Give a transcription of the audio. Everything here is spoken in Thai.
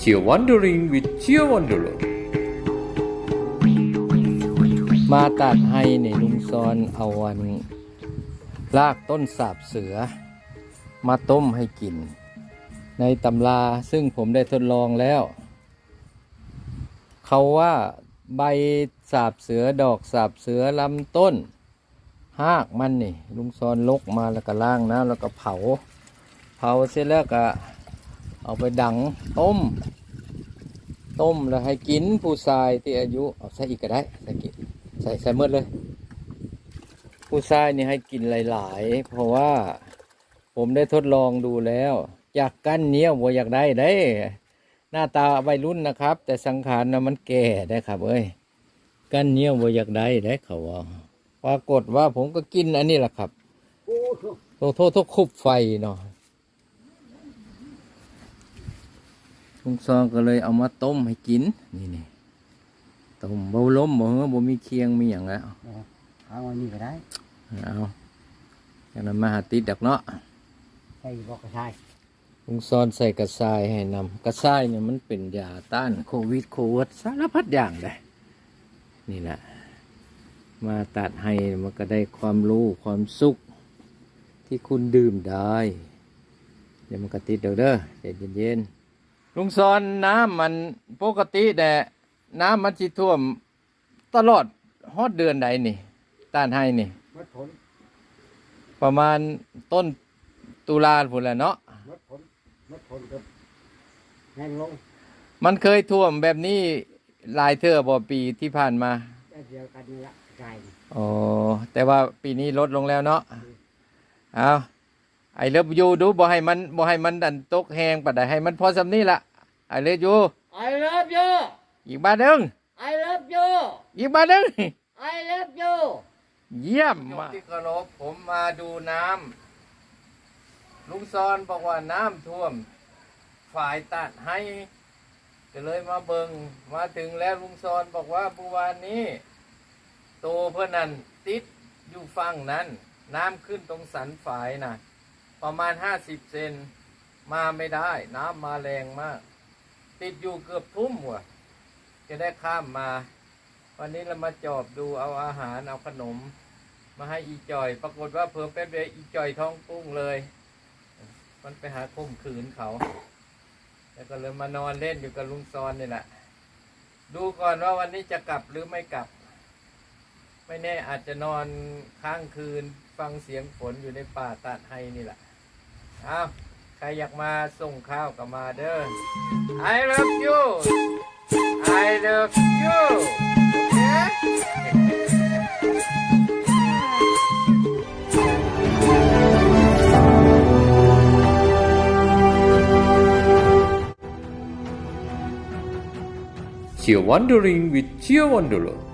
Cheer wandering with Cheer Wanderer มาตัดให้เนี่ยลุงซอนเอาวันลากต้นสาบเสือ มาต้มให้กิน ในตำราซึ่งผมได้ทดลองแล้ว เขาว่าใบสาบเสือดอกสาบเสือลำต้นหากมันนี่ลุงซอนลกมาแล้วก็ล่างน้ำแล้วก็เผา เผาเสร็จแล้วก็ เอาไปดังต้ม ต้มแล้วให้กินผู้ชายที่อายุเอาใส่อีกก็ได้ใส่กินใส่ใส่เมื่อเลย ผู้ชายนี่ให้กินหลาย ๆ เพราะว่าผมได้ทดลองดูแล้วอยากกั้นเนี้ยวบ่อยากได้ได้ หน้าตาวัยรุ่นนะครับ แต่สังขารนะมันแก่ได้ครับ เอ้ยกั้นเนี้ยวบ่อยากได้ได้เขาว่าปรากฏว่าผมก็กินอันนี้แหละครับโทษโทษโทษคุบไฟเนาะ ลุงซองก็เลยเอามาต้มให้กิน นี่นี่ต้มเบาล้มบ่เฮ้อบ่มีเคียงมีอย่างแล้วเอาอันนี้ก็ได้เอาอย่างนั้นมาหาติดดักเนาะใส่บอกกระชายลุงซอนใส่กระชายให้นำกระชายเนี่ยมันเป็นยาต้านโควิดโควิดสารพัดอย่างเลยนี่แหละมาตัดให้มันก็ได้ความรู้ความสุขที่คุณดื่มได้ เดี๋ยวมันก็ติดเดี๋ยวเด้อใจเย็นๆ ลุงซอนน้ำมันปกติแต่น้ำมันสิท่วม ตลอดฮอดเดือนใดนี่ต้านให้นี่มดผลประมาณต้นตุลาพุ่นแหละเนาะมดผลมดผลกับแห้งลงมันเคยท่วมแบบนี้หลายเทื่อบ่ปีที่ผ่านมาได้เดียวกันนี่ละกระชายนี่อ๋อแต่ว่าปีนี้ลดลงแล้วเนาะเอาไอเลิฟยูดูบ่ให้มันบ่ให้มันดันตกแหงปัดใดให้มันพอสำนี้ละ ไอเลิฟยู I love you อีกบาทหนึง I love you อีกบาทหนึง I love you เยี่ยมมากที่เคารพผมมาดูน้ำลุงซอนบอกว่าน้ำท่วม ฝ่ายตัดให้ ก็เลยมาเบิงมาถึงแล้วลุงซอนบอกว่าเมื่อวานนี้ โตเพื่อนนั้นติดอยู่ฝั่งนั้น น้ำขึ้นตรงสันฝายนะประมาณห้าสิบเซนมาไม่ได้ น้ำมาแรงมาก ติดอยู่เกือบทุ่มว่ะจะได้ข้ามมา วันนี้เรามาจอบดูเอาอาหารเอาขนม มาให้อีจอย ปรากฏว่าเพิ่มแป๊บเดียวอีจอยท้องปุ้งเลย มันไปหาข่มขืนเขา แล้วก็เลยมานอนเล่นอยู่กับลุงซอนนี่แหละ ดูก่อนว่าวันนี้จะกลับหรือไม่กลับ ไม่แน่อาจจะนอนค้างคืนฟังเสียงฝนอยู่ในป่าตัดไฮนี่แหละอ้าว ใครอยากมาส่งข้าวก็มาเด้อ I love you I love you โอเค Cheer wandering with Cheer Wanderer